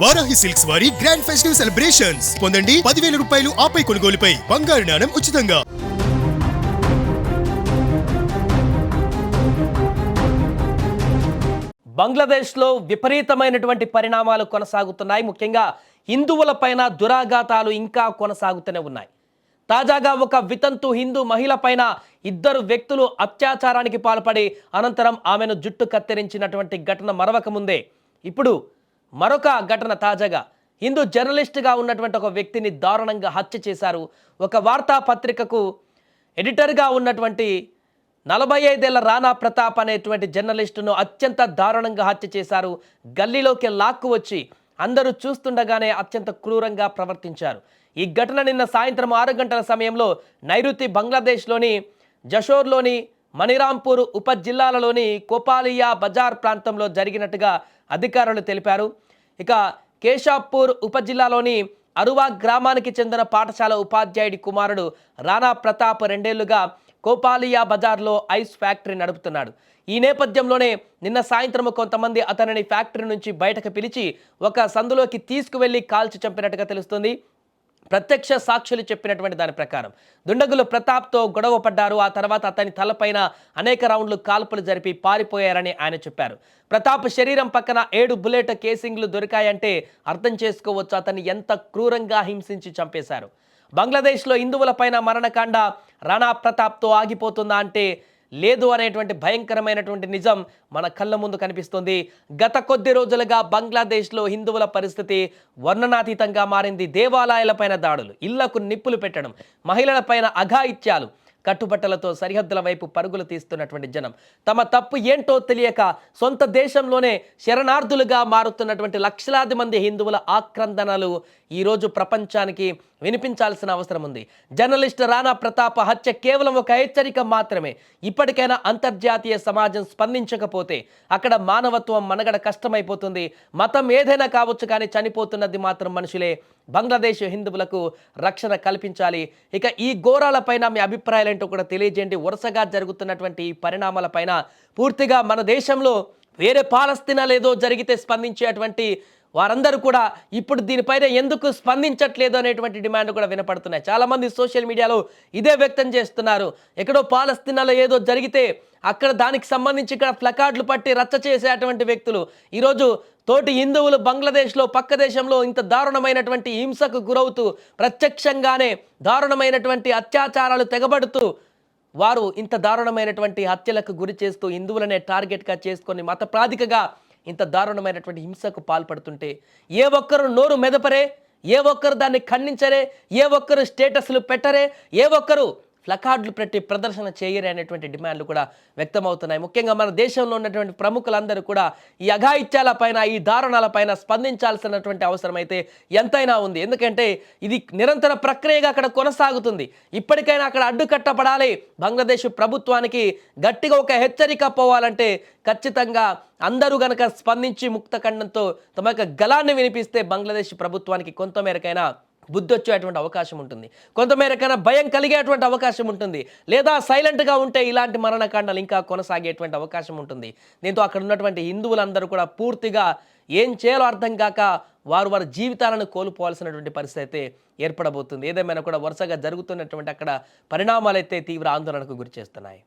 Varahi silks వారి grand festive celebrations పొందండి పదివేల రూపాయలు ఆపై కొనుగోలుపై. బంగారు నాణం ఉచితంగా. బంగ్లాదేశ్లో విపరీతమైనటువంటి పరిణామాలు కొనసాగుతున్నాయి. ముఖ్యంగా హిందువులపైన దురాఘాతాలు ఇంకా కొనసాగుతూనే ఉన్నాయి. తాజాగా ఒక వితంతు హిందూ మహిళ పైన ఇద్దరు వ్యక్తులు అత్యాచారానికి పాల్పడి అనంతరం ఆమెను జుట్టు కత్తిరించినటువంటి ఘటన మరవక ముందే ఇప్పుడు మరొక ఘటన తాజాగా. హిందూ జర్నలిస్ట్గా ఉన్నటువంటి ఒక వ్యక్తిని దారుణంగా హత్య చేశారు. ఒక వార్తాపత్రికకు ఎడిటర్గా ఉన్నటువంటి నలభై ఐదేళ్ళ రాణా ప్రతాప్ అనేటువంటి జర్నలిస్టును అత్యంత దారుణంగా హత్య చేశారు. గల్లీలోకి లాక్కు వచ్చి అందరూ చూస్తుండగానే అత్యంత క్రూరంగా ప్రవర్తించారు. ఈ ఘటన నిన్న సాయంత్రం ఆరు గంటల సమయంలో నైరుతి బంగ్లాదేశ్లోని జషోర్లోని మణిరాంపూర్ ఉప జిల్లాలలోని కోపాలియా బజార్ ప్రాంతంలో జరిగినట్టుగా అధికారులు తెలిపారు. ఇక కేశాపూర్ ఉప జిల్లాలోని అరువా గ్రామానికి చెందిన పాఠశాల ఉపాధ్యాయుడి కుమారుడు రాణా ప్రతాప్ రెండేళ్ళుగా కోపాలియా బజార్లో ఐస్ ఫ్యాక్టరీ నడుపుతున్నాడు. ఈ నేపథ్యంలోనే నిన్న సాయంత్రం కొంతమంది అతనిని ఫ్యాక్టరీ నుంచి బయటకు పిలిచి ఒక సందులోకి తీసుకువెళ్ళి కాల్చి చంపినట్టుగా తెలుస్తుంది. ప్రత్యక్ష సాక్షులు చెప్పినటువంటి దాని ప్రకారం. దుండగులు ప్రతాప్తో గొడవ పడ్డారు. ఆ తర్వాత అతని తలపైన అనేక రౌండ్లు కాల్పులు జరిపి పారిపోయారని ఆయన చెప్పారు. ప్రతాప్ శరీరం పక్కన ఏడు బుల్లెట్ కేసింగ్లు దొరికాయంటే అర్థం చేసుకోవచ్చు. అతన్ని ఎంత క్రూరంగా హింసించి చంపేశారు. బంగ్లాదేశ్లో హిందువులపైన మరణకాండ రాణా ప్రతాప్తో ఆగిపోతుందా అంటే లేదు అనేటువంటి భయంకరమైనటువంటి నిజం మన కళ్ళ ముందు కనిపిస్తుంది. గత కొద్ది రోజులుగా బంగ్లాదేశ్లో హిందువుల పరిస్థితి వర్ణనాతీతంగా మారింది. దేవాలయాలపైన దాడులు ఇళ్ళకు నిప్పులు పెట్టడం మహిళలపైన అఘాయిత్యాలు కట్టుబట్టలతో సరిహద్దుల వైపు పరుగులు తీస్తున్నటువంటి జనం. తమ తప్పు ఏంటో తెలియక సొంత దేశంలోనే శరణార్థులుగా మారుతున్నటువంటి లక్షలాది మంది హిందువుల ఆక్రందనలు ఈరోజు ప్రపంచానికి వినిపించాల్సిన అవసరం ఉంది. జర్నలిస్ట్ రాణా ప్రతాప హత్య కేవలం ఒక హెచ్చరిక మాత్రమే. ఇప్పటికైనా అంతర్జాతీయ సమాజం స్పందించకపోతే అక్కడ మానవత్వం మనగడ కష్టమైపోతుంది. మతం ఏదైనా కావచ్చు కానీ చనిపోతున్నది మాత్రం మనుషులే. బంగ్లాదేశ్ హిందువులకు రక్షణ కల్పించాలి. ఇక ఈ ఘోరాలపైన మీ చేయాలంటూ కూడా తెలియజేయండి. వరుసగా జరుగుతున్నటువంటి ఈ పరిణామాలపైన పూర్తిగా మన దేశంలో వేరే పాలస్తీనా లేదో జరిగితే స్పందించేటువంటి వారందరూ కూడా ఇప్పుడు దీనిపైన ఎందుకు స్పందించట్లేదు అనేటువంటి డిమాండ్ కూడా వినపడుతున్నాయి. చాలామంది సోషల్ మీడియాలో ఇదే వ్యక్తం చేస్తున్నారు. ఎక్కడో పాలస్తీనాలో ఏదో జరిగితే అక్కడ దానికి సంబంధించి ఇక్కడ ప్లకార్డులు పట్టి రచ్చ చేసేటువంటి వ్యక్తులు. ఈరోజు తోటి హిందువులు బంగ్లాదేశ్లో పక్క దేశంలో ఇంత దారుణమైనటువంటి హింసకు గురవుతూ ప్రత్యక్షంగానే దారుణమైనటువంటి అత్యాచారాలు తెగబడుతూ వారు ఇంత దారుణమైనటువంటి హత్యలకు గురి చేస్తూ హిందువులనే టార్గెట్గా చేసుకొని మత ప్రాధికగా ఇంత దారుణమైనటువంటి హింసకు పాల్పడుతుంటే ఏ ఒక్కరు నోరు మెదపరే ఏ ఒక్కరు దాన్ని ఖండించరే ఏ ఒక్కరు స్టేటస్లు పెట్టరే ఏ ఒక్కరు ప్లకార్డులు పెట్టి ప్రదర్శన చేయరు అనేటువంటి డిమాండ్లు కూడా వ్యక్తమవుతున్నాయి. ముఖ్యంగా మన దేశంలో ఉన్నటువంటి ప్రముఖులందరూ కూడా ఈ అఘాయిత్యాల పైన ఈ దారుణాల పైన స్పందించాల్సినటువంటి అవసరం అయితే ఎంతైనా ఉంది. ఎందుకంటే ఇది నిరంతర ప్రక్రియగా అక్కడ కొనసాగుతుంది. ఇప్పటికైనా అక్కడ అడ్డుకట్టపడాలి బంగ్లాదేశ్ ప్రభుత్వానికి గట్టిగా ఒక హెచ్చరిక పోవాలంటే ఖచ్చితంగా అందరూ గనక స్పందించి ముక్తఖండంతో తమ యొక్క గలాన్ని వినిపిస్తే బంగ్లాదేశ్ ప్రభుత్వానికి కొంతమేరకైనా బుద్ధి వచ్చేటువంటి అవకాశం ఉంటుంది. కొంతమేరకైనా భయం కలిగేటువంటి అవకాశం ఉంటుంది. లేదా సైలెంట్గా ఉంటే ఇలాంటి మరణకాండాలు ఇంకా కొనసాగేటువంటి అవకాశం ఉంటుంది. దీంతో అక్కడ ఉన్నటువంటి హిందువులందరూ కూడా పూర్తిగా ఏం చేయాలో అర్థం కాక వారు వారి జీవితాలను కోల్పోవాల్సినటువంటి పరిస్థితి అయితే ఏర్పడబోతుంది. ఏదేమైనా కూడా వరుసగా జరుగుతున్నటువంటి అక్కడ పరిణామాలు అయితే తీవ్ర ఆందోళనకు గురి చేస్తున్నాయి.